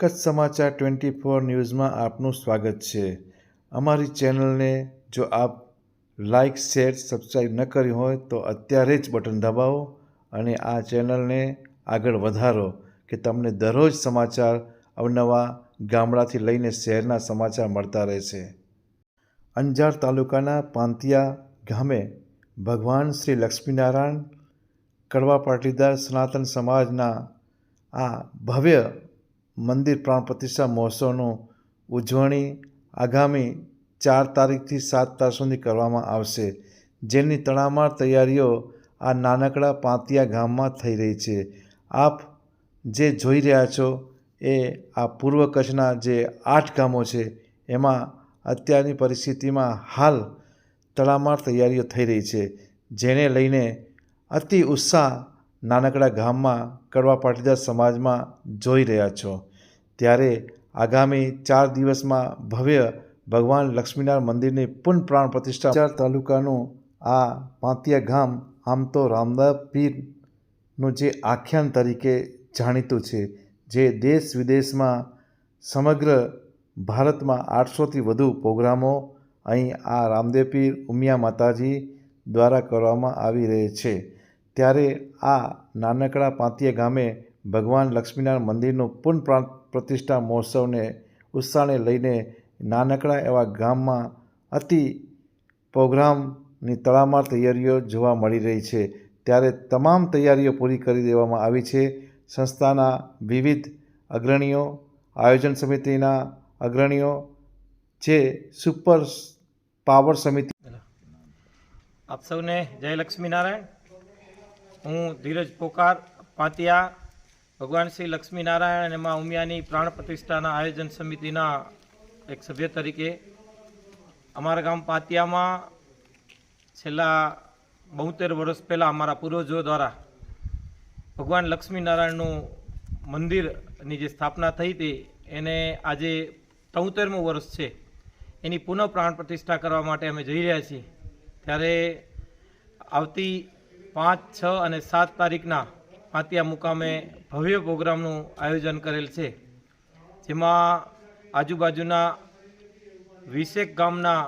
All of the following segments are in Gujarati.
કચ્છ સમાચાર ટ્વેન્ટી ફોર ન્યૂઝમાં આપનું સ્વાગત છે. અમારી ચેનલને જો આપ લાઇક, શેર સબસ્ક્રાઈબ ન કરી હોય તો અત્યારે જ બટન દબાવો અને આ ચેનલને આગળ વધારો કે તમને દરરોજ સમાચાર અવનવા ગામડાથી લઈને શહેરના સમાચાર મળતા રહેશે. અંજાર તાલુકાના પાંતિયા ગામે ભગવાન શ્રી લક્ષ્મીનારાયણ કડવા પાટીદાર સનાતન સમાજના આ ભવ્ય મંદિર પ્રાણ પ્રતિષ્ઠા મહોત્સવનું ઉજવણી આગામી ચાર તારીખથી સાત તારીખ સુધી કરવામાં આવશે. જેની તડામાર તૈયારીઓ આ નાનકડા પાંતિયા ગામમાં થઈ રહી છે. આપ જે જોઈ રહ્યા છો એ આ પૂર્વ કચ્છના જે આઠ ગામો છે, એમાં અત્યારની પરિસ્થિતિમાં હાલ તડામાર તૈયારીઓ થઈ રહી છે, જેને લઈને અતિ ઉત્સાહ નાનકડા ગામમાં કડવા પાટીદાર સમાજમાં જોઈ રહ્યા છો. ત્યારે આગામી ચાર દિવસમાં ભવ્ય ભગવાન લક્ષ્મીનારાયણ મંદિરની પુનઃ પ્રાણ પ્રતિષ્ઠા તાલુકાનું આ પાંતિયા ગામ આમ તો રામદાસ પીરનું જે આખ્યાન તરીકે જાણીતું છે, જે દેશ વિદેશમાં સમગ્ર ભારતમાં આઠસોથી વધુ પ્રોગ્રામો અહીં આ રામદેવ પીર, ઉમિયા માતાજી દ્વારા કરવામાં આવી રહે છે. ત્યારે આ નાનકડા પાંતિયા ગામે ભગવાન લક્ષ્મીનારાયણ મંદિરનું પુનઃ પ્રાણ પ્રતિષ્ઠા મહોત્સવને ઉત્સાહને લઈને નાનકડા એવા ગામમાં અતિ પ્રોગ્રામની તળામાર તૈયારીઓ જોવા મળી રહી છે. ત્યારે તમામ તૈયારીઓ પૂરી કરી દેવામાં આવી છે. સંસ્થાના વિવિધ અગ્રણીઓ, આયોજન સમિતિના અગ્રણીઓ, જે સુપર પાવર સમિતિ આપ સૌને જય લક્ષ્મીનારાયણ. હું ધીરજ પોકાર પાતિયા ભગવાન શ્રી લક્ષ્મીનારાયણ અને મા ઉમિયાની પ્રાણ પ્રતિષ્ઠાના આયોજન સમિતિના એક સભ્ય તરીકે અમારા ગામ પાતિયામાં છેલ્લા બોતેર વર્ષ પહેલાં અમારા પૂર્વજો દ્વારા ભગવાન લક્ષ્મીનારાયણનું મંદિરની જે સ્થાપના થઈ હતી, એને આજે તોતેરમું વર્ષ છે. એની પુનઃ પ્રાણ પ્રતિષ્ઠા કરવા માટે અમે જઈ રહ્યા છીએ. ત્યારે આવતી પાંચ, છ અને સાત તારીખના પાતિયા મુકામે ભવ્ય પ્રોગ્રામનું આયોજન કરેલ છે. જેમાં આજુબાજુના વિશેક ગામના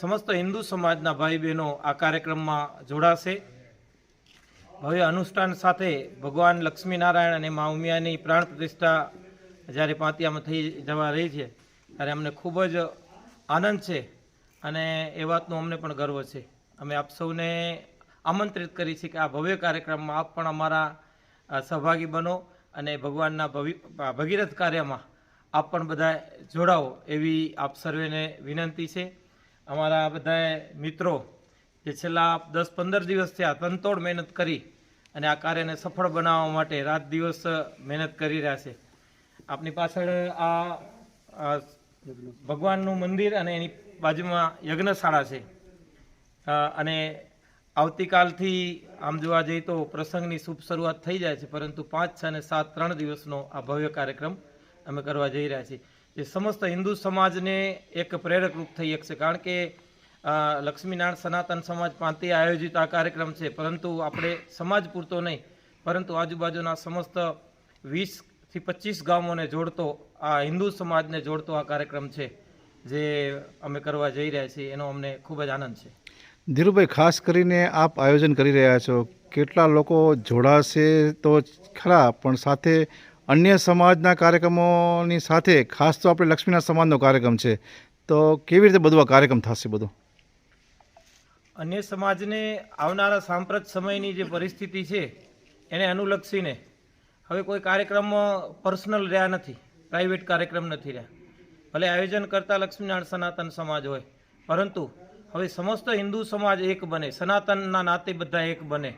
સમસ્ત હિન્દુ સમાજના ભાઈ બહેનો આ કાર્યક્રમમાં જોડાશે. ભવ્ય અનુષ્ઠાન સાથે ભગવાન લક્ષ્મીનારાયણ અને મા ઉમિયાની પ્રાણ પ્રતિષ્ઠા જ્યારે પાતિયામાં થઈ જવા રહી છે, ત્યારે અમને ખૂબ જ આનંદ છે અને એ વાતનો અમને પણ ગર્વ છે. અમે આપ સૌને આમંત્રિત કરી છે કે આ ભવ્ય કાર્યક્રમમાં આપ પણ અમારા સહભાગી બનો અને ભગવાનના ભવિ ભગીરથ કાર્યમાં આપ પણ બધા જોડાઓ એવી આપ સર્વેને વિનંતી છે. અમારા બધા મિત્રો જે છેલ્લા દસ પંદર દિવસથી આ તનતોડ મહેનત કરી અને આ કાર્યને સફળ બનાવવા માટે રાત દિવસ મહેનત કરી રહ્યા છે. આપની પાછળ આ ભગવાનનું મંદિર અને એની બાજુમાં યજ્ઞશાળા છે. અને આવતીકાલથી આમ જોવા જઈએ તો પ્રસંગની શુભ શરૂઆત થઈ જાય છે, પરંતુ પાંચ છ અને સાત ત્રણ દિવસનો આ ભવ્ય કાર્યક્રમ અમે કરવા જઈ રહ્યા છીએ. જે સમસ્ત હિન્દુ સમાજને એક પ્રેરક રૂપ થઈ શકશે, કારણ કે લક્ષ્મીનારાયણ સનાતન સમાજ પાંતે આયોજિત આ કાર્યક્રમ છે, પરંતુ આપણે સમાજ પૂરતો નહીં, પરંતુ આજુબાજુના સમસ્ત વીસથી પચીસ ગામોને જોડતો, આ હિન્દુ સમાજને જોડતો આ કાર્યક્રમ છે, જે અમે કરવા જઈ રહ્યા છીએ, એનો અમને ખૂબ જ આનંદ છે. ધીરુભાઈ, ખાસ કરીને આપ આયોજન કરી રહ્યા છો. કેટલા લોકો જોડાશે તો ખરા, પણ સાથે અન્ય સમાજના કાર્યક્રમોની સાથે, ખાસ તો આપણે લક્ષ્મીનાથ સમાજનો કાર્યક્રમ છે, તો કેવી રીતે બધું આ કાર્યક્રમ થશે બધું? અન્ય સમાજને આવનારા સાંપ્રત સમયની જે પરિસ્થિતિ છે, એને અનુલક્ષીને હવે કોઈ કાર્યક્રમ પર્સનલ રહ્યા નથી, પ્રાઇવેટ કાર્યક્રમ નથી રહ્યા. ભલે આયોજન કરતા લક્ષ્મીનારાયણ સનાતન સમાજ હોય, પરંતુ હવે સમસ્ત હિન્દુ સમાજ એક બને, સનાતનના નાતે બધા એક બને.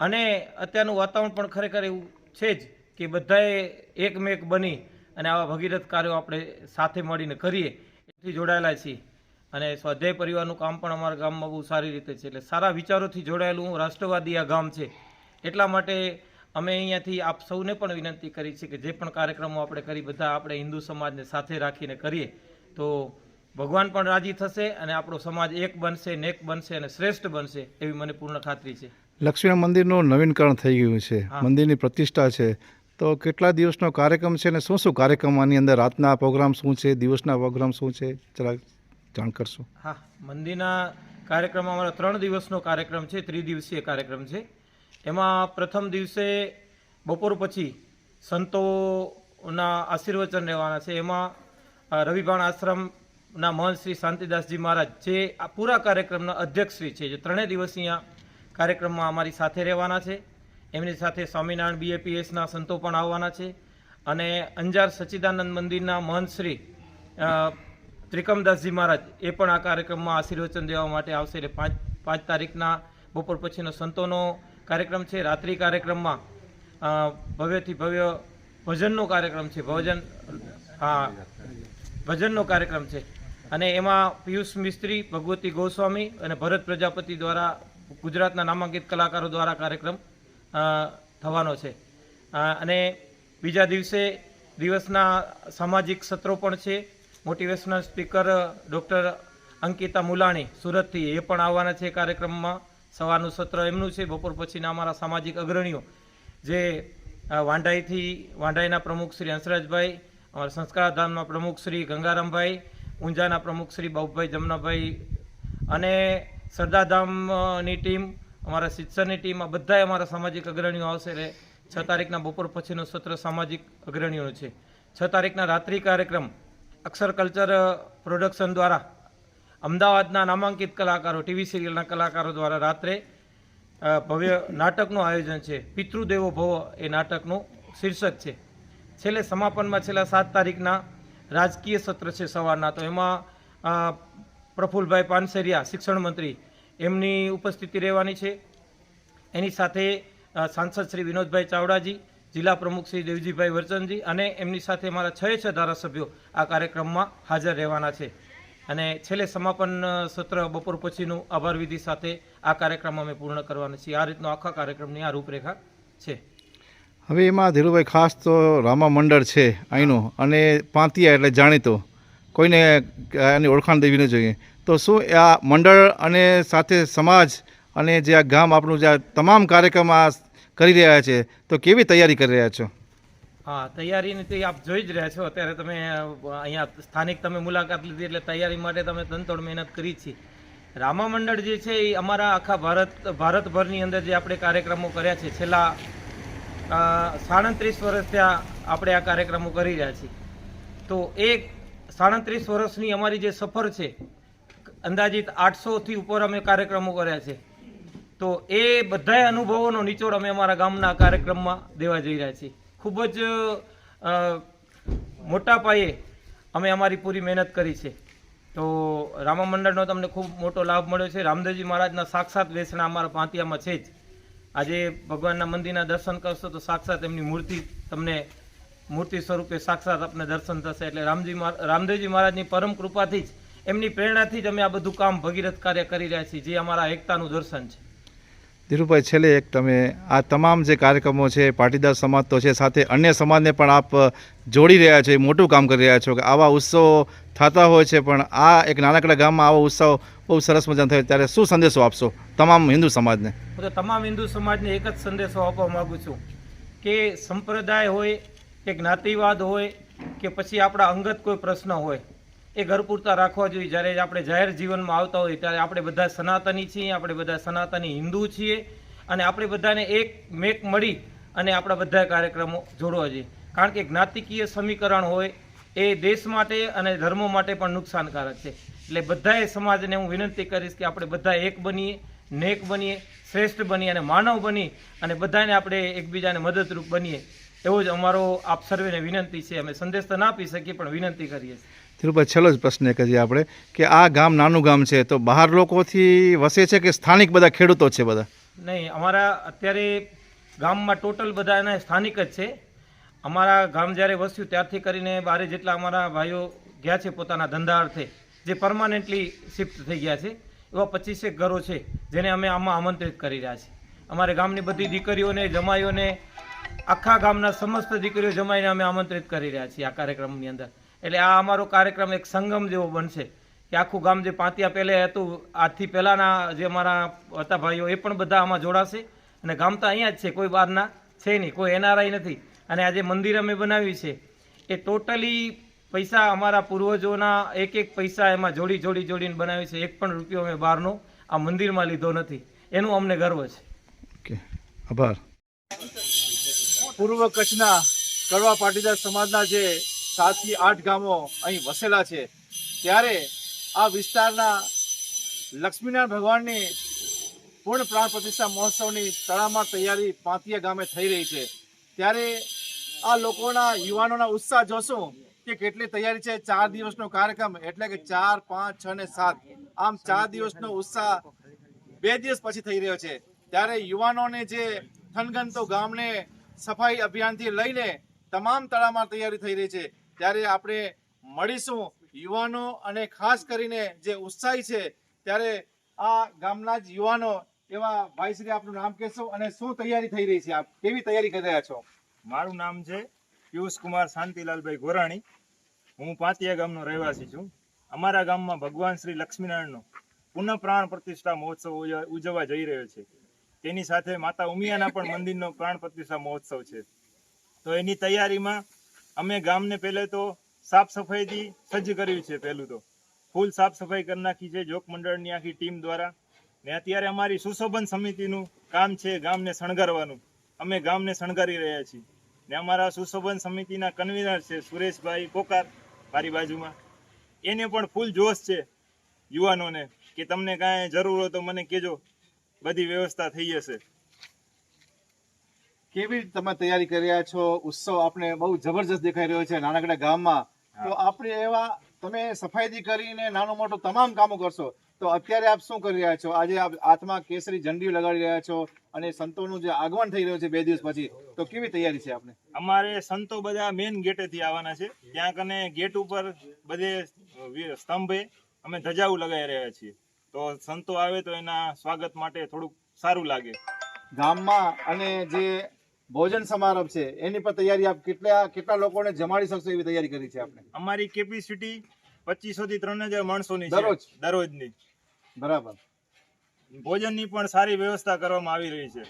અને અત્યારનું વાતાવરણ પણ ખરેખર એવું છે જ કે બધાએ એકમેક બની અને આવા ભગીરથ કાર્યો આપણે સાથે મળીને કરીએ, એથી જોડાયેલા છીએ. અને સ્વાધ્યાય પરિવારનું કામ પણ અમારા ગામમાં બહુ સારી રીતે છે. એટલે સારા વિચારોથી જોડાયેલું રાષ્ટ્રવાદી આ ગામ છે. એટલા માટે અમે અહીંયાથી આપ સૌને પણ વિનંતી કરી છે કે જે પણ કાર્યક્રમો આપણે કરી, બધા આપણે હિન્દુ સમાજને સાથે રાખીને કરીએ. તો ભગવાન પણ રાજી થશે અને આપણો સમાજ એક બનશે નેક બનશે અને શ્રેષ્ઠ બનશે એવી મને પૂર્ણ ખાતરી છે. લક્ષ્મીનાથ મંદિરનું નવીનકરણ થઈ ગયું છે. મંદિરની પ્રતિષ્ઠા છે. તો કેટલા દિવસનો કાર્યક્રમ છે અને શું શું કાર્યક્રમ આની અંદર? રાતના પ્રોગ્રામ શું છે? દિવસના પ્રોગ્રામ શું છે? જરા જાણ કરશો. હા મંદિરના કાર્યક્રમ અમારો ત્રણ દિવસનો કાર્યક્રમ છે ત્રિદિવસીય કાર્યક્રમ છે. એમાં પ્રથમ દિવસે બપોર પછી સંતોના આશીર્વચન રહેવાના છે. એમાં રવિભાણ રવિભાણ આશ્રમના મહંત શ્રી શાંતિદાસજી મહારાજ, જે આ પૂરા કાર્યક્રમના અધ્યક્ષ શ્રી છે, જે ત્રણેય દિવસ અહીંયા કાર્યક્રમમાં અમારી સાથે રહેવાના છે. એમની સાથે સ્વામિનારાયણ બીએપીએસના સંતો પણ આવવાના છે અને અંજાર સચ્ચિદાનંદ મંદિરના મહંત શ્રી ત્રિકમદાસજી મહારાજ, એ પણ આ કાર્યક્રમમાં આશીર્વચન દેવા માટે આવશે. એટલે પાંચ પાંચ તારીખના બપોર પછીનો સંતોનો કાર્યક્રમ છે. રાત્રિ કાર્યક્રમમાં ભવ્યથી ભવ્ય ભજનનો કાર્યક્રમ છે. ભજન, હા, ભજનનો કાર્યક્રમ છે. અને એમાં પિયુષ મિસ્ત્રી, ભગવતી ગોસ્વામી અને ભરત પ્રજાપતિ દ્વારા ગુજરાતના નામાંકિત કલાકારો દ્વારા કાર્યક્રમ થવાનો છે. અને બીજા દિવસે દિવસના સામાજિક સત્રો પણ છે. Motivational speaker doctor Ankita Mulani સુરતથી એ પણ આવવાના છે કાર્યક્રમમાં. સવારનું સત્ર એમનું છે. બપોર પછીના અમારા સામાજિક અગ્રણીઓ. જે વાંઢાઈથી, વાંઢાઈના પ્રમુખ શ્રી હંસરાજભાઈ, અમારા સંસ્કારધામના પ્રમુખ શ્રી ગંગારામભાઈ ઊંઝાના પ્રમુખ શ્રી બાબુભાઈ જમનાભાઈ અને સરદારધામની ટીમ, અમારા શિક્ષણની ટીમ, આ બધાય અમારા સામાજિક અગ્રણીઓ આવશે એટલે છ તારીખના બપોર પછીનું સત્ર સામાજિક અગ્રણીઓનું છે. છ તારીખના રાત્રિ કાર્યક્રમ અક્ષર કલ્ચર પ્રોડક્શન દ્વારા અમદાવાદના નામાંકિત કલાકારો, ટીવી સિરિયલના કલાકારો દ્વારા રાત્રે ભવ્ય નાટકનું આયોજન છે. પિતૃદેવો ભવ એ નાટકનું શીર્ષક છે. છેલ્લે સમાપનમાં છેલ્લા સાત તારીખના રાજકીય સત્ર છે સવારના. તો એમાં પ્રફુલભાઈ પાનસેરિયા, શિક્ષણ મંત્રી, એમની ઉપસ્થિતિ રહેવાની છે. એની સાથે સાંસદ શ્રી વિનોદભાઈ ચાવડાજી, જિલ્લા પ્રમુખ શ્રી દેવજીભાઈ વરચંદજી અને એમની સાથે અમારા છ છ ધારાસભ્યો આ કાર્યક્રમમાં હાજર રહેવાના છે. અને છેલ્લે સમાપન સત્ર બપોર પછીનું આભાર વિધિ સાથે આ કાર્યક્રમ અમે પૂર્ણ કરવાના છીએ. આ રીતનો આખા કાર્યક્રમની આ રૂપરેખા છે. હવે એમાં ધીરુભાઈ ખાસ તો રામા મંડળ છે અહીંનું અને પાંતિયા એટલે જાણીતો. કોઈને એની ઓળખાણ દેવી ન જોઈએ. તો શું આ મંડળ અને સાથે સમાજ અને જે આ ગામ આપણું જે તમામ કાર્યક્રમ આ કરી રહ્યા છે, તો કેવી તૈયારી કરી રહ્યા છો? હા, તૈયારીની તો આપ જોઈ જ રહ્યા છો. અત્યારે તમે અહીંયા સ્થાનિક તમે મુલાકાત લીધી એટલે તૈયારી માટે તમે તનતોડ મહેનત કરી છે. રામા મંડળ જે છે એ અમારા આખા ભારત, ભારતભરની અંદર જે આપણે કાર્યક્રમો કર્યા છે, છેલ્લા સાડત્રીસ વર્ષ ત્યાં આપણે આ કાર્યક્રમો કરી રહ્યા છીએ. તો એ સાડત્રીસ વર્ષની અમારી જે સફર છે, અંદાજિત આઠસોથી ઉપર અમે કાર્યક્રમો કર્યા છે. તો એ બધાય અનુભવોનો નિચોડ અમે અમારા ગામના કાર્યક્રમમાં દેવા જઈ રહ્યા છીએ. ખૂબ જ મોટા પાયે અમે અમારી પૂરી મહેનત કરી છે. તો રામા મંડળનો તમને ખૂબ મોટો લાભ મળ્યો છે. રામદેવજી મહારાજના સાક્ષાત વેસણા અમારા પાંતિયામાં છે જ. આજે ભગવાનના મંદિરના દર્શન કરશો તો સાક્ષાત એમની મૂર્તિ તમને, મૂર્તિ સ્વરૂપે સાક્ષાત આપને દર્શન થશે. એટલે રામજી રામદેવજી મહારાજની પરમ કૃપાથી જ, એમની પ્રેરણાથી જ અમે આ બધું કામ ભગીરથ કાર્ય કરી રહ્યા છીએ, જે અમારા એકતાનું દર્શન છે. ધીરુભાઈ, છેલ્લે એક તમે આ તમામ જે કાર્યક્રમો છે, પાટીદાર સમાજ તો છે, સાથે અન્ય સમાજને પણ આપ જોડી રહ્યા છો મોટું કામ કરી રહ્યા છો કે આવા ઉત્સવો થતા હોય છે, પણ આ એક નાનકડા ગામમાં આવો ઉત્સવ બહુ સરસ મજાનો થયો. ત્યારે શું સંદેશો આપશો તમામ હિન્દુ સમાજને? હું તમામ હિન્દુ સમાજને એક જ સંદેશો આપવા માંગુ છું કે સંપ્રદાય હોય, કે જ્ઞાતિવાદ હોય, કે પછી આપણા અંગત કોઈ પ્રશ્ન હોય એ ઘર પૂરતા રાખવા જોઈએ. જ્યારે આપણે જાહેર જીવનમાં આવતા હોય ત્યારે આપણે બધા સનાતની છીએ, આપણે બધા સનાતની હિન્દુ છીએ અને આપણે બધાને એક મેક મળી અને આપણા બધા કાર્યક્રમો જોડવા જોઈએ. કારણ કે જ્ઞાતિકીય સમીકરણ હોય એ દેશ માટે અને ધર્મો માટે પણ નુકસાનકારક છે. એટલે બધાએ સમાજને હું વિનંતી કરીશ કે આપણે બધા એક બનીએ, નેક બનીએ, શ્રેષ્ઠ બનીએ અને માનવ બની અને બધાને આપણે એકબીજાને મદદરૂપ બનીએ. એવો જ અમારો આપ સર્વેને વિનંતી છે. અમે સંદેશ તો ના આપી શકીએ, પણ વિનંતી કરીએ છીએ. ધીરુભાઈ છેલ્લો જ પ્રશ્ન હજી આપણે, કે આ ગામ નાનું ગામ છે, તો બહાર લોકોથી વસે છે કે સ્થાનિક બધા ખેડૂતો છે બધા? નહીં, અમારા અત્યારે ગામમાં ટોટલ બધા એના સ્થાનિક જ છે. અમારા ગામ જ્યારે વસ્યું ત્યારથી કરીને બારે જેટલા અમારા ભાઈઓ ગયા છે પોતાના ધંધા અર્થે, જે પરમાનન્ટલી શિફ્ટ થઈ ગયા છે, એવા પચીસેક ઘરો છે, જેને અમે આમાં આમંત્રિત કરી રહ્યા છીએ. અમારે ગામની બધી દીકરીઓને, જમાઈઓને, આખા ગામના સમસ્ત દીકરીઓ જમાઈને અમે આમંત્રિત કરી રહ્યા છીએ આ કાર્યક્રમની અંદર. એટલે આ અમારો કાર્યક્રમ એક સંગમ જેવો બનશે. કે આખું ગામ જે પાંતિયા પહેલે હતું આજથી પહેલાંના જે અમારા હતા ભાઈઓ એ પણ બધા આમાં જોડાશે. અને ગામ તો અહીંયા જ છે કોઈ બહારના છે નહીં કોઈ એનઆરઆઈ નથી. અને આજે મંદિર અમે બનાવ્યું છે. એ ટોટલી પૈસા અમારા પૂર્વજોના એક એક પૈસા એમાં જોડી જોડી જોડીને બનાવ્યું છે. એક પણ રૂપિયો અમે બહારનો આ મંદિરમાં લીધો નથી. એનું અમને ગર્વ છે. ઓકે. આભાર. પૂર્વ કચ્છના કડવા પાટીદાર સમાજના જે સાતથી આઠ ગામો અહીં વસેલા છે. ત્યારે આ વિસ્તારના લક્ષ્મીનારાયણ ભગવાનની પૂર્ણ પ્રાણ પ્રતિષ્ઠા મહોત્સવની તળામાં તૈયારી પાંતિયા ગામે થઈ રહી છે. ત્યારે આ લોકોના યુવાનોના ઉત્સાહ જોશું કે કેટલી તૈયારી છે. ચાર દિવસનો કાર્યક્રમ એટલે કે ચાર, પાંચ, છ ને સાત. આમ ચાર દિવસનો ઉત્સાહ બે દિવસ પછી થઈ રહ્યો છે. ત્યારે યુવાનોને જે થનગનતો ગામને સફાઈ અભિયાનથી લઈને તમામ તળામાં તૈયારી થઈ રહી છે. ત્યારે આપણે મળીશું યુવાનો અને ખાસ કરીને જે ઉત્સાહી છે, ત્યારે આ ગામના જ યુવાનો એવા ભાઈ શ્રી આપનું નામ કહેશો અને શું તૈયારી થઈ રહી છે આપ? કેવી તૈયારી કરી રહ્યા છો? મારું નામ છે પિયુષ કુમાર શાંતિલાલભાઈ ગોરાણી. હું પાંતિયા ગામનો રહેવાસી છું. અમારા ગામમાં ભગવાન શ્રી લક્ષ્મીનારાયણનો પુનઃ પ્રાણ પ્રતિષ્ઠા મહોત્સવ ઉજ- ઉજવવા જઈ રહ્યો છે. તેની સાથે માતા ઉમિયાના પણ મંદિરનો પ્રાણ પ્રતિષ્ઠા મહોત્સવ છે. તો એની તૈયારીમાં અમે ગામને પહેલે તો સાફ સફાઈથી સજ્જ કર્યું છે, પહેલું તો. ફૂલ સાફ સફાઈ કરી નાખી છે, જોક મંડળની આખી ટીમ દ્વારા. ને અત્યારે અમારી સુશોભન સમિતિનું કામ છે ગામને શણગારવાનું. અમે ગામને શણગારી રહ્યા છીએ. ને અમારા સુશોભન સમિતિના કન્વીનર છે સુરેશભાઈ કોકાર, મારી બાજુમાં. એને પણ ફૂલ જોશ છે યુવાનોને કે તમને કાંઈ જરૂર હોય તો મને કહેજો. બધી વ્યવસ્થા થઈ જશે. કેવી રીતે તમે તૈયારી કરી રહ્યા છો? ઉત્સવ આપણે બહુ જબરજસ્ત દેખાઈ રહ્યો છે નાનકડા ગામમાં. તો આપણે એવા તમે સફાઈથી કરીને નાનું મોટું તમામ કામો કરશો તો અત્યારે આપ શું કરી રહ્યા છો? આજે આપ હાથમાં કેસરી ઝંડી લગાડી રહ્યા છો અને સંતોનું જે આગમન થઈ રહ્યું છે બે દિવસ પછી તો કેવી તૈયારી છે આપણે અમારે સંતો બધા મેઇન ગેટેથી આવવાના છે. ત્યાં કને ગેટ ઉપર બધે સ્તંભે અમે ધજાઓ લગાવી રહ્યા છીએ. તો સંતો આવે તો એના સ્વાગત માટે થોડુંક સારું લાગે. ગામમાં અને જે ભોજન સમારંભ છે. એની પર તૈયારી આપ કેટલા કેટલા લોકોને જમાડી શકશો એવી તૈયારી કરી છે આપણે અમારી કેપેસિટી પચીસો થી ત્રણ હજાર માણસોની દરરોજ? છે દરરોજની. બરાબર. ભોજનની પણ સારી વ્યવસ્થા કરવામાં આવી રહી છે.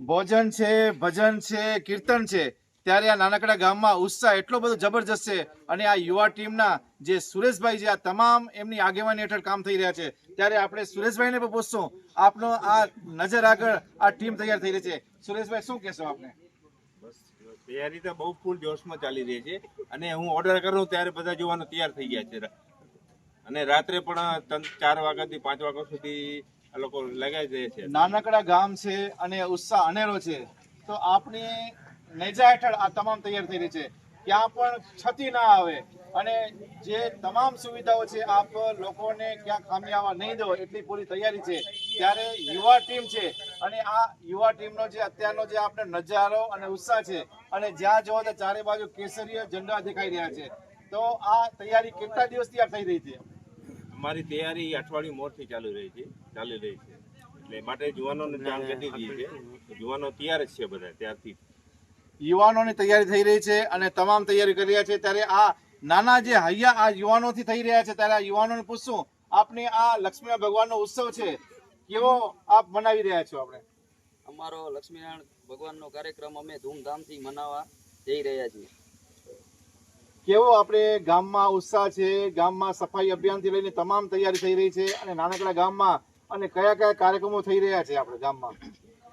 ભોજન છે ભજન છે કીર્તન છે. ત્યારે આ નાનકડા ગામમાં ઉત્સાહ એટલો બધો જબરજસ્ત છે અને આ યુવા ટીમના જે સુરેશભાઈ છે આ તમામ એમની આગેવાની હેઠળ કામ થઈ રહ્યા છે. ત્યારે આપણે સુરેશભાઈને પણ પૂછશું આપનો આ નજર આગળ આ ટીમ તૈયાર થઈ રહી છે. સુરેશભાઈ શું કહેશો આપને? તૈયારી તો બહુ ફૂલ જોશમાં ચાલી રહી છે. અને હું ઓર્ડર કરું ત્યારે બધા જોવાનો તૈયાર થઈ ગયા છે. અને રાત્રે પણ ત્રણ, ચાર વાગ્યાથી પાંચ વાગ્યા સુધી લોકો લગાવી દે છે. નાનકડા ગામ છે અને ઉત્સાહ અનેરો છે. તો આપણી નેજા હેઠળ આ તમામ તૈયાર થઈ રહી છે. ક્યાં પણ છતી ના આવે અને જે તમામ સુવિધાઓ છે આપ લોકોને ક્યાં ખામી આવવા નહીં દો એટલી પૂરી તૈયારી છે. ત્યારે યુવા ટીમ છે અને આ યુવા ટીમનો જે અત્યારનો જે આપણે નજારો અને ઉત્સાહ છે અને જ્યાં જોવો તો ચારે બાજુ કેસરીય ઝંડા દેખાઈ રહ્યા છે. તો આ તૈયારી કેટલા દિવસથી આ થઈ રહી છે? અમારી તૈયારી અઠવાડિયું મોરથી ચાલુ રહી છે ચાલી રહી છે. એટલે માટે યુવાનોને જાણ કરી દઈએ છે યુવાનો તૈયાર જ છે બધા ત્યારથી યુવાનોની તૈયારી થઈ રહી છે અને તમામ તૈયારી કરી રહ્યા છે. ત્યારે આ નાના જે હૈયા આ યુવાનોથી થઈ રહ્યા છે ત્યારે આ યુવાનોને પૂછશું આપને આ લક્ષ્મી ભગવાનનો ઉત્સવ છે કેવો આપ મનાવી રહ્યા છો આપણે? અમારો લક્ષ્મીનારાયણ ભગવાનનો કાર્યક્રમ અમે ધૂમધામથી મનાવવા જઈ રહ્યા છીએ. કેવો આપણે ગામમાં ઉત્સાહ છે ગામમાં સફાઈ અભિયાનથી લઈને તમામ તૈયારી થઈ રહી છે અને નાનકડા ગામમાં અને કયા કયા કાર્યક્રમો થઈ રહ્યા છે આપણે ગામમાં?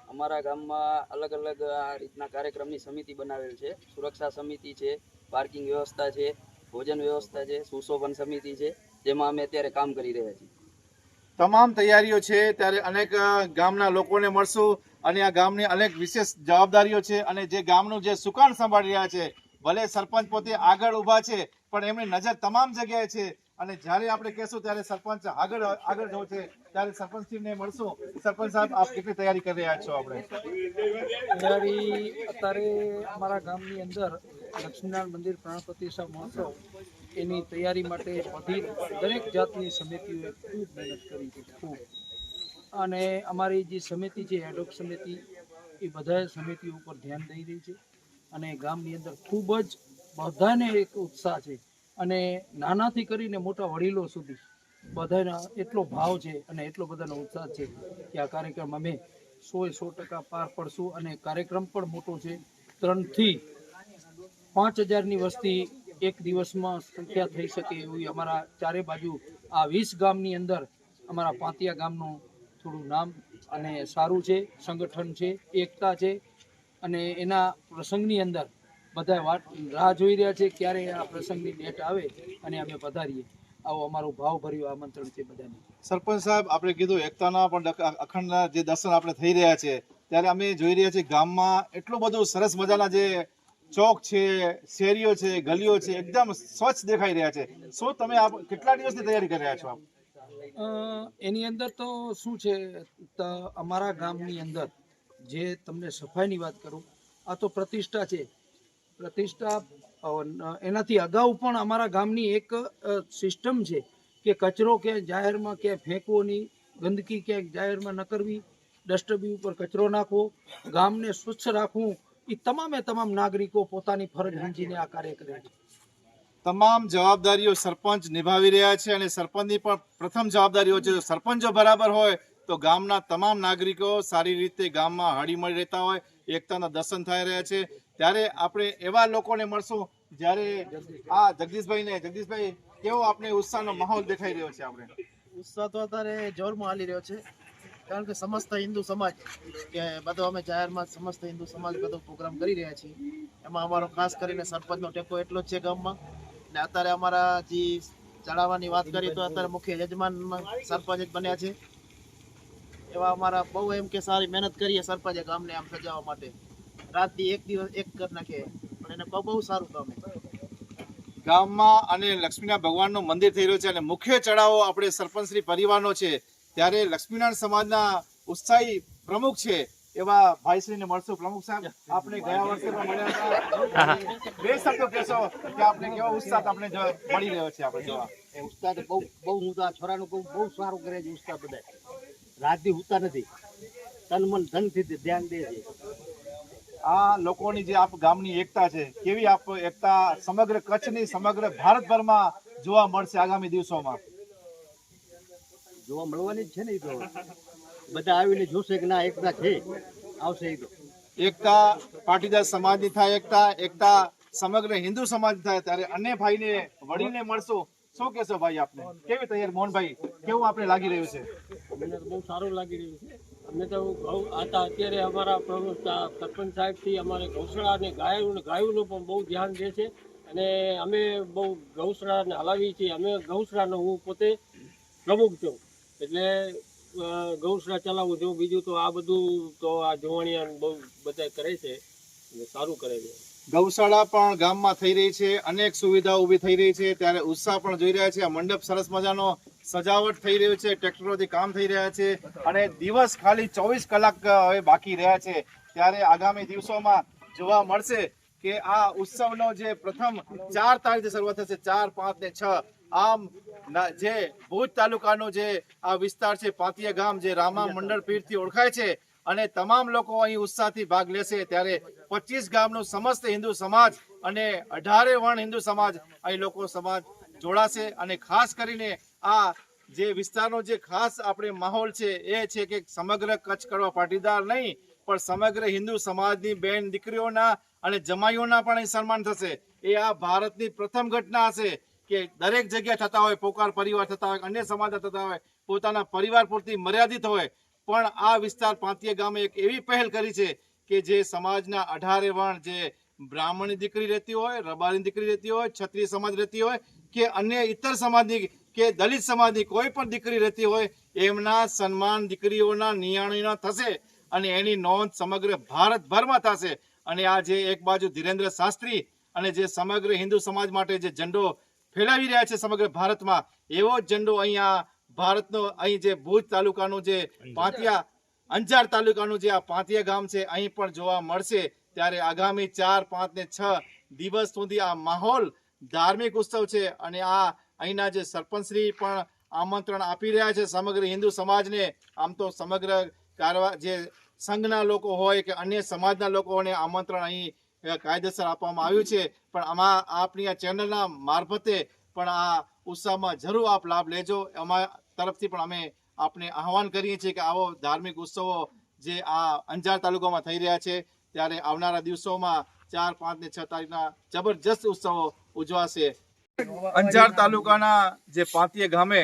અમારા ગામમાં અલગ અલગ આ રીતના કાર્યક્રમની સમિતિ બનાવેલ છે. સુરક્ષા સમિતિ છે પાર્કિંગ વ્યવસ્થા છે ભોજન વ્યવસ્થા છે સુશોભન સમિતિ છે જેમાં અમે અત્યારે કામ કરી રહ્યા છીએ. તમામ તૈયારીઓ છે ત્યારે અનેક ગામના લોકોને મળશું અને આ ગામની અનેક વિશેષ જવાબદારીઓ છે અને જે ગામનું જે સુકાન સંભાળી રહ્યા છે ભલે સરપંચ પોતે આગળ ઊભા છે પણ એમની નજર તમામ જગ્યાએ છે. અને જ્યારે આપણે કહેશું ત્યારે સરપંચ આગળ આગળ જવું છે ત્યારે સરપંચ ટીમને મળશું. સરપંચ સાહેબ આપ કેટલી તૈયારી કરી રહ્યા છો આપણે? તૈયારી અત્યારે અમારા ગામની અંદર લક્ષ્મીનારાયણ મંદિર પ્રાણ પ્રતિષ્ઠા મહોત્સવ એની તૈયારી માટે બધી દરેક જાતની સમિતિઓએ ખૂબ મહેનત કરી છે. ખૂબ. અને અમારી જે સમિતિ છે એડોક સમિતિ, એ બધા સમિતિ ઉપર ધ્યાન દઈ રહી છે અને ગામની અંદર ખૂબ જ બધાને એક ઉત્સાહ છે અને નાનાથી કરીને મોટા વડીલો સુધી બધાના એટલો ભાવ છે અને એટલો બધાનો ઉત્સાહ છે કે આ કાર્યક્રમ અમે સોએ સો ટકા પાર પડશું અને કાર્યક્રમ પણ મોટો છે. ત્રણથી પાંચ હજારની વસ્તી એક દિવસમાં સંખ્યા થઈ શકે એવી અમારા ચારે બાજુ આ વીસ ગામની અંદર અમારા પાંતિયા ગામનું થોડું નામ અને સારું છે, સંગઠન છે, એકતા છે અને એના પ્રસંગની અંદર બધા વાત રાહ જોઈ રહ્યા છે ક્યારે આ પ્રસંગની ડેટ આવે અને અમે પધારીએ. આવો અમારું ભાવભર્યું આમંત્રણ છે બધાને. સરપંચ સાહેબ, આપણે કીધું એકતાના પણ અખંડના જે દર્શન આપણે થઈ રહ્યા છે, ત્યારે અમે જોઈ રહ્યા છીએ ગામમાં એટલું બધું સરસ મજાના જે ચોક છે, શેરીઓ છે, ગલીઓ છે, એકદમ સ્વચ્છ દેખાઈ રહ્યા છે. શું તમે આપ કેટલા દિવસની તૈયારી કરી રહ્યા છો આપ? એની અંદર તો શું છે અમારા ગામની અંદર જે તમને સફાઈની વાત કરું, આ તો પ્રતિષ્ઠા છે. પ્રતિષ્ઠા એનાથી અગાઉ પણ અમારા ગામની એક સિસ્ટમ છે કે કચરો ક્યાંય જાહેરમાં, ક્યાંય ફેંકવો નહીં, ગંદકી ક્યાંક જાહેરમાં ન કરવી ડસ્ટબિન ઉપર કચરો નાખવો, ગામને સ્વચ્છ રાખવું એ તમામે તમામ નાગરિકો પોતાની ફરજ સમજીને આ કાર્ય કરે છે. તમામ જવાબદારીઓ સરપંચ નિભાવી રહ્યા છે અને સરપંચની પણ પ્રથમ જવાબદારીઓ છે સરપંચો બરાબર હોય તો ગામના તમામ નાગરિકો સારી રીતે ગામમાં હળીમળી રહેતા હોય એકતાના દર્શન થઈ રહ્યા છે. ત્યારે આપણે એવા લોકોને મળશું જ્યારે આ જગદીશભાઈને જગદીશભાઈ કેવો આપણે ઉત્સાહનો માહોલ દેખાઈ રહ્યો છે આપણે? ઉત્સાહ તો અત્યારે જોરમાં હાલી રહ્યો છે. કારણ કે સમસ્ત હિન્દુ સમાજ, કે બધો અમે જાહેરમાં સમસ્ત હિન્દુ સમાજ બધો પ્રોગ્રામ કરી રહ્યા છીએ. એમાં અમારો ખાસ કરીને સરપંચનો ટેકો એટલો જ છે ગામમાં. ને અત્યારે અમારા જે ચડાવવાની વાત કરીએ તો અત્યારે મુખ્ય યજમાન સરપંચ જ બન્યા છે. એવા અમારા બહુ એમ કે સારી મહેનત કરીએ સરપંચે ગામને આમ સજાવવા માટે. રાત દી એક દિવસ એક કરી નાખે. પણ એને બહુ સારું કામ ગામમાં અને લક્ષ્મીના ભગવાનનું મંદિર થઈ રહ્યું છે અને મુખ્ય ચડાવો આપણે સરપંચશ્રી પરિવારનો છે. ત્યારે લક્ષ્મીનારાયણ સમાજના ઉત્સાહી પ્રમુખ છે એવા ભાઈશ્રીને મળશું. પ્રમુખ સાહેબ આપણે ગયા વર્ષે પણ મળ્યા હતા. બે શબ્દો કહેશો કે આપણે કેવો ઉત્સાહ આપણે મળી રહ્યો છે આપણે જોવા? એ ઉસ્તાદ બહુ બહુ હું તો આ છોરાનું કહું બહુ સારું કરે છે ઉસ્તાદ બધા. રાતથી ઉતા નથી. તન મન ધનથી ધ્યાન દે છે. આ લોકોની જે આપ ગામની એકતા છે કેવી આપ એકતા સમગ્ર કચ્છની સમગ્ર ભારતભરમાં જોવા મળશે આગામી દિવસોમાં? જોવા મળવાની જ છે ને એ તો. બધા આવીને જોશે કે ના એકતા છે. આવશે એ તો. એકતા પાટીદાર સમાજની થાય એકતા એકતા સમગ્ર હિન્દુ સમાજ થાય ત્યારે અન્ય ભાઈને વળીને મળશો. શું કહેશો ભાઈ આપને? કેવી તૈયાર? મોહનભાઈ કેવું આપણે લાગી રહ્યું છે? અમને તો બહુ સારું લાગી રહ્યું છે. અમે તો આતા અત્યારે અમારા પ્રમુખ સરપંચ સાહેબથી અમારે ઘોસળા અને ગાયું ગાયોનું પણ બહુ ધ્યાન દે છે. અને અમે બહુ ગૌશાળાને હલાવીએ છીએ. અમે ગૌશાળાનો હું પોતે પ્રમુખ છું. એટલે ગૌશાળા ચલાવું જેવું બીજું તો આ બધું તો આ જોવાણિયા બહુ બધા કરે છે. સારું કરે છે. ગૌશાળા પણ ગામમાં થઈ રહી છે. અનેક સુવિધાઓ ઊભી થઈ રહી છે. ત્યારે ઉત્સાહ પણ જોઈ રહ્યા છે. આ મંડપ સરસ મજાનો સજાવટ થઈ રહ્યો છે. ટ્રેક્ટરોથી કામ થઈ રહ્યા છે. અને દિવસ ખાલી ચોવીસ કલાક હવે બાકી રહ્યા છે. ત્યારે આગામી દિવસોમાં જોવા મળશે કે આ ઉત્સવનો જે પ્રથમ ચાર તારીખે શરૂઆત થશે, ચાર, પાંચ ને છ. આમ જે ભુજ તાલુકાનો જે આ વિસ્તાર છે, પાતિયા ગામ જે રામા મંડળ પીરથી ઓળખાય છે અને તમામ લોકો અહીં ઉત્સાહથી ભાગ લેશે, ત્યારે પચીસ ગામનો સમસ્ત હિન્દુ સમાજ અને અઢારે વર્ણ હિન્દુ સમાજ અહીં લોકો સમાજ જોડાશે અને ખાસ કરીને આ જે વિસ્તારનો જે ખાસ આપણે માહોલ છે, એ છે કે સમગ્ર કચ્છ કડવા પાટીદાર નહીં, પણ સમગ્ર હિન્દુ સમાજની બેન દીકરીઓના અને જમાઈઓના પણ અહીં સન્માન થશે. એ આ ભારતની પ્રથમ ઘટના હશે. કે દરેક જગ્યાએ થતા હોય, પોકાર પરિવાર થતા હોય, અન્ય સમાજ થતા હોય, પોતાના પરિવાર પૂરતી મર્યાદિત હોય, પણ આ વિસ્તાર પાંતિયા ગામે એક એવી પહેલ કરી છે કે જે સમાજના અઢારે વણ જે બ્રાહ્મણની દીકરી રહેતી હોય રબારની દીકરી રહેતી હોય, ક્ષત્રિય સમાજ રહેતી હોય, કે અન્ય ઇતર સમાજની કે દલિત સમાજની કોઈ પણ દીકરી રહેતી હોય, એમના સન્માન દીકરીઓના નિયાણીના થશે અને એની નોંધ સમગ્ર ભારતભરમાં થશે. અને આ જે એક બાજુ ધીરેન્દ્ર શાસ્ત્રી અને જે સમગ્ર હિન્દુ સમાજ માટે જે ઝંડો ફેલાવી રહ્યા છે સમગ્ર ભારતમાં. એવો ઝંડો અહીંયા ભારતનો અહીં જે ભુજ તાલુકાનું જે પાંતિયા અંજાર તાલુકાનું જે આ પાંતિયા ગામ છે અહીં પણ જોવા મળશે. ત્યારે આગામી ચાર પાંચ ને છ દિવસ સુધી આ માહોલ ધાર્મિક ઉત્સવ છે અને આ અહીંના જે સરપંચશ્રી પણ આમંત્રણ આપી રહ્યા છે સમગ્ર હિન્દુ સમાજને. આમ તો સમગ્ર કારવા જે સંઘના લોકો હોય કે અન્ય સમાજના લોકોને આમંત્રણ અહીં કાયદેસર આપવામાં આવ્યું છે. પણ આમાં આપની આ ચેનલના મારફતે પણ આ ઉત્સવમાં જરૂર આપ લાભ લેજો. અમારા તરફથી પણ અમે આપને આહવાન કરીએ છીએ કે આવો ધાર્મિક ઉત્સવો જે આ અંજાર તાલુકામાં થઈ રહ્યા છે, ત્યારે આવનારા દિવસોમાં ચાર, પાંચ ને છ તારીખના જબરજસ્ત ઉત્સવો ઉજવાશે. અંજાર તાલુકાના જે પાંતીય ગામે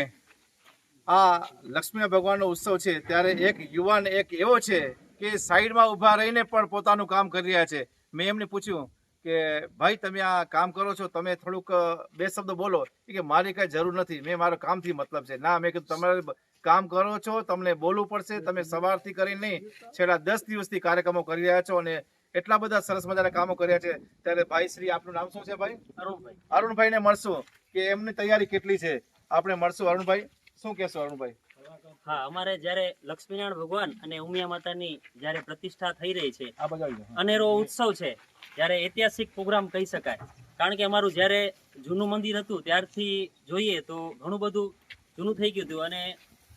આ લક્ષ્મી ભગવાનનો ઉત્સવ છે, ત્યારે એક યુવાન એક એવો છે કે સાઈડમાં ઊભા રહીને પણ પોતાનું કામ કરી રહ્યા છે. મેં એમને પૂછ્યું કે ભાઈ તમે આ કામ કરો છો તમે થોડુંક બે શબ્દ બોલો. કે મારી કાંઈ જરૂર નથી મેં મારો કામથી મતલબ છે. ના મેં કીધું તમારે કામ કરો છો તમને બોલવું પડશે તમે સવારથી કરીને નહીં છેલ્લા દસ દિવસથી કાર્યક્રમો કરી રહ્યા છો અને એટલા બધા સરસ મજાના કામો કર્યા છે. ત્યારે ભાઈ શ્રી આપનું નામ શું છે ભાઈ? અરુણભાઈ. અરુણભાઈને મળશું કે એમની તૈયારી કેટલી છે? આપણે મળશું અરુણભાઈ. શું કહેશો અરુણભાઈ? હા અમારે જ્યારે લક્ષ્મીનારાયણ ભગવાન અને ઉમિયા માતાની જ્યારે પ્રતિષ્ઠા થઈ રહી છે અનેરો ઉત્સવ છે ત્યારે ઐતિહાસિક પ્રોગ્રામ કહી શકાય. કારણ કે અમારું જ્યારે જૂનું મંદિર હતું ત્યારથી જોઈએ તો ઘણું બધું જૂનું થઈ ગયું હતું. અને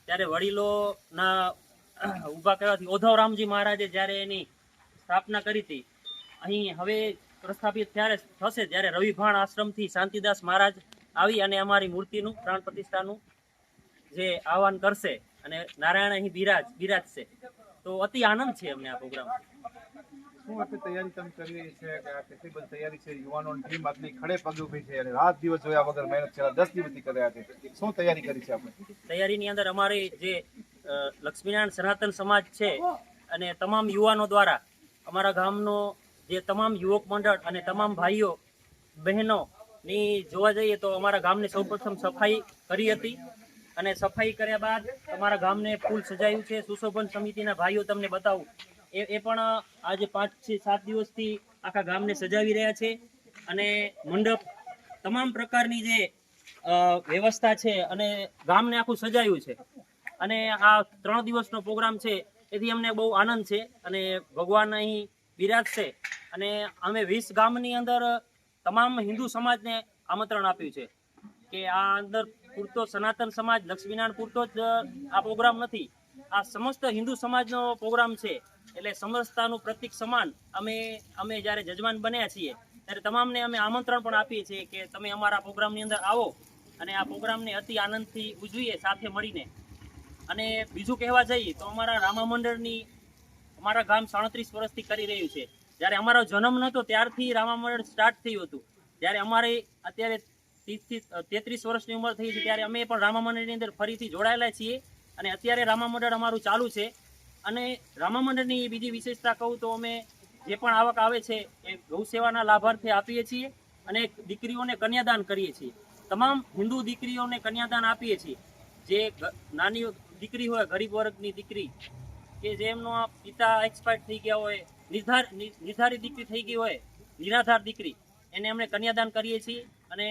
ત્યારે વડીલોના ઊભા કરવાથી ઓધવ રામજી મહારાજે જ્યારે એની સ્થાપના કરી હતી અહીં હવે પ્રસ્થાપિત ત્યારે થશે જ્યારે રવિભાણ આશ્રમથી શાંતિદાસ મહારાજ આવી અને અમારી મૂર્તિનું પ્રાણ પ્રતિષ્ઠાનું જે આહવાન કરશે અને નારાયણ અહીં બિરાજ બિરાજશે. તો અતિ આનંદ છે અમને આ પ્રોગ્રામ શું આટલી તૈયારી તમે કરી રહી છે કે આ કેટલી બધી તૈયારી છે? યુવાનોની ટીમ આટલી ખડે પગે ઊભી છે અને રાત દિવસ જોયા વગર મહેનત છેલ્લા દસ દિવસથી કરી છે. શું તૈયારી કરી છે આપણે? તૈયારીની અંદર અમારી જે લક્ષ્મીનારાયણ સનાતન સમાજ છે અને તમામ યુવાનો દ્વારા અમારા ગામનો જે તમામ યુવક મંડળ અને તમામ ભાઈઓ બહેનો ની જોવા જઈએ તો અમારા ગામની સૌપ્રથમ સફાઈ કરી હતી. અને સફાઈ કર્યા બાદ અમારા ગામને ફૂલ સજાયું છે. સુશોભન સમિતિના ભાઈઓ તમને બતાવું. એ એ પણ આજે પાંચથી સાત દિવસથી આખા ગામને સજાવી રહ્યા છે. અને મંડપ તમામ પ્રકારની જે વ્યવસ્થા છે અને ગામને આખું સજાયું છે. અને આ ત્રણ દિવસનો પ્રોગ્રામ છે એથી અમને બહુ આનંદ છે અને ભગવાન અહીં બિરાજશે. અને અમે વીસ ગામની અંદર તમામ હિન્દુ સમાજને આમંત્રણ આપ્યું છે કે આ અંદર પૂરતો સનાતન સમાજ, લક્ષ્મીનારાયણ પૂરતો જ આ પ્રોગ્રામ નથી. આ સમસ્ત હિન્દુ સમાજનો પ્રોગ્રામ છે. એટલે સમરસતાનું પ્રતિક સમાન અમે અમે જ્યારે જજમાન બન્યા છીએ, ત્યારે તમામને અમે આમંત્રણ પણ આપીએ છીએ કે તમે અમારા પ્રોગ્રામની અંદર આવો અને આ પ્રોગ્રામને અતિ આનંદથી ઉજવીએ, સાથે મળીને. અને બીજું કહેવા જઈએ તો અમારા રામા મંડળની, અમારા ગામ સાડત્રીસ વર્ષથી કરી રહ્યું છે. જ્યારે અમારો જન્મ નહોતો, ત્યારથી રામા મંડળ સ્ટાર્ટ થયું હતું. જ્યારે અમારે અત્યારે ત્રીસથી તેત્રીસ વર્ષની ઉંમર થઈ છે ત્યારે અમે પણ રામા મંડળની અંદર ફરીથી જોડાયેલા છીએ અને અત્યારે રામા મંડળ અમારું ચાલુ છે. અને રામા મંડળની બીજી વિશેષતા કહું તો અમે જે પણ આવક આવે છે એ ગૌ સેવાના લાભાર્થે આપીએ છીએ અને દીકરીઓને કન્યાદાન કરીએ છીએ. તમામ હિન્દુ દીકરીઓને કન્યાદાન આપીએ છીએ. જે નાની દીકરી હોય, ગરીબ વર્ગની દીકરી કે જેમનો પિતા એક્સપાયર્ડ થઈ ગયા હોય, નિર્ધાર નિર્ધારિત દીકરી થઈ ગઈ હોય, નિરાધાર દીકરી, એને અમે કન્યાદાન કરીએ છીએ અને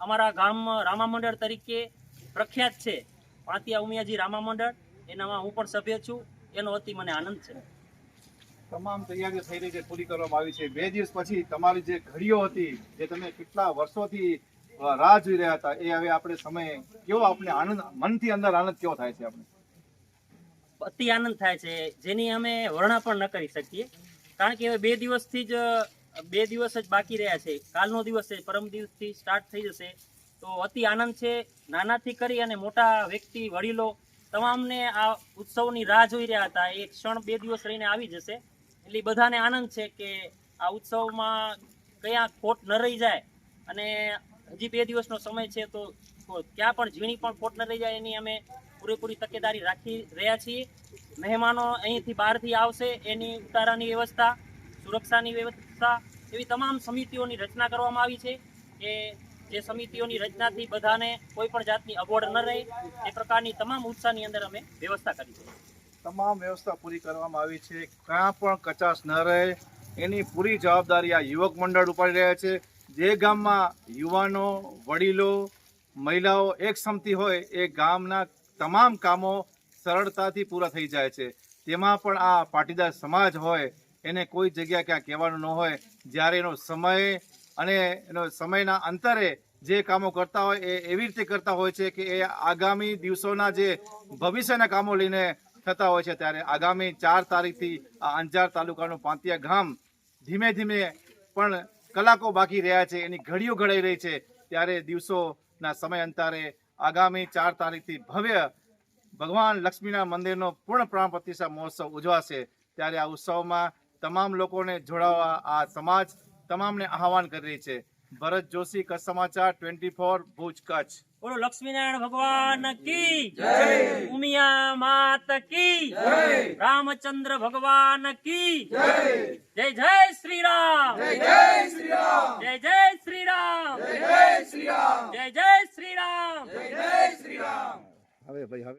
અમારા ગામમાં રામા મંડળ તરીકે પ્રખ્યાત છે. પાંતિયા ઉમિયાજી રામા મંડળ એનામાં હું પણ સભ્ય છું. એનો અતિ મને આનંદ છે. તમામ તૈયારીઓ થઈ રહી છે પૂરી કરવામાં આવી છે. બે દિવસ પછી તમારી જે ઘડીઓ હતી જે તમે કેટલા વર્ષોથી રાહ જોઈ રહ્યા હતા એ હવે આપણે સમય કેવો આપણે આનંદ મનથી અંદર આનંદ કેવો થાય છે આપણે? અતિ આનંદ થાય છે. જેની અમે વર્ણન પણ ન કરી શકીએ. કારણ કે હવે બે દિવસથી જ બે દિવસ જ બાકી રહ્યા છે. કાલનો દિવસ છે, પરમ દિવસથી સ્ટાર્ટ થઈ જશે. તો અતિ આનંદ છે. નાનાથી કરી અને મોટા વ્યક્તિ, વડીલો તમામને આ ઉત્સવની રાહ જોઈ રહ્યા હતા. એ ક્ષણ બે દિવસ રહીને આવી જશે. એટલે બધાને આનંદ છે કે આ ઉત્સવમાં કયા ખોટ ન રહી જાય. અને હજી બે દિવસનો સમય છે તો ક્યાં પણ ઝીણી પણ ખોટ ન રહી જાય એની અમે પૂરેપૂરી તકેદારી રાખી રહ્યા છીએ. મહેમાનો અહીંથી બહારથી આવશે. એની ઉતારાની વ્યવસ્થા, સુરક્ષાની વ્યવસ્થા એવી તમામ સમિતિઓની રચના કરવામાં આવી છે કે જે સમિતિઓની રચનાથી બધાને કોઈ પણ જાતની અગવડ ન રહે, એ પ્રકારની તમામ ઉત્સાહની અંદર અમે વ્યવસ્થા કરી છે. તમામ વ્યવસ્થા પૂરી કરવામાં આવી છે. ક્યાં પણ કચાશ ન રહે. એની પૂરી જવાબદારી આ યુવક મંડળ ઉપાડી રહ્યા છે. જે ગામમાં યુવાનો, વડીલો, મહિલાઓ એક સમતી હોય, એ ગામના તમામ કામો સરળતાથી પૂરા થઈ જાય છે. તેમાં પણ આ પાટીદાર સમાજ હોય એને કોઈ જગ્યા ક્યાં કહેવાનું ન હોય. જ્યારે એનો સમય અને એનો સમયના અંતરે જે કામો કરતા હોય એ એવી રીતે કરતા હોય છે કે એ આગામી દિવસોના જે ભવિષ્યના કામો લઈને થતા હોય છે. ત્યારે આગામી ચાર તારીખથી આ અંજાર તાલુકાનું પાંતિયા ગામ ધીમે ધીમે પણ કલાકો બાકી રહ્યા છે. એની ઘડીઓ ઘડાઈ રહી છે. ત્યારે દિવસોના સમય અંતરે આગામી ચાર તારીખથી ભવ્ય ભગવાન લક્ષ્મીના મંદિરનો પૂર્ણ પ્રાણ પ્રતિષ્ઠા મહોત્સવ ઉજવાશે. ત્યારે આ ઉત્સવમાં તમામ લોકોને જોડાવા આ સમાજ તમામને આહવાન કરી રહી છે. ભરત જોશી કચ્છ સમાચાર ટ્વેન્ટી ફોર ભુજ કચ્છ. બોલો લક્ષ્મીનારાયણ ભગવાન કી ઉમિયા માત કી રામચંદ્ર ભગવાન કી જય. જય શ્રી રામ જય જય શ્રી રામ જય જય શ્રી રામ જય જય શ્રી રામ હવે ભાઈ હવે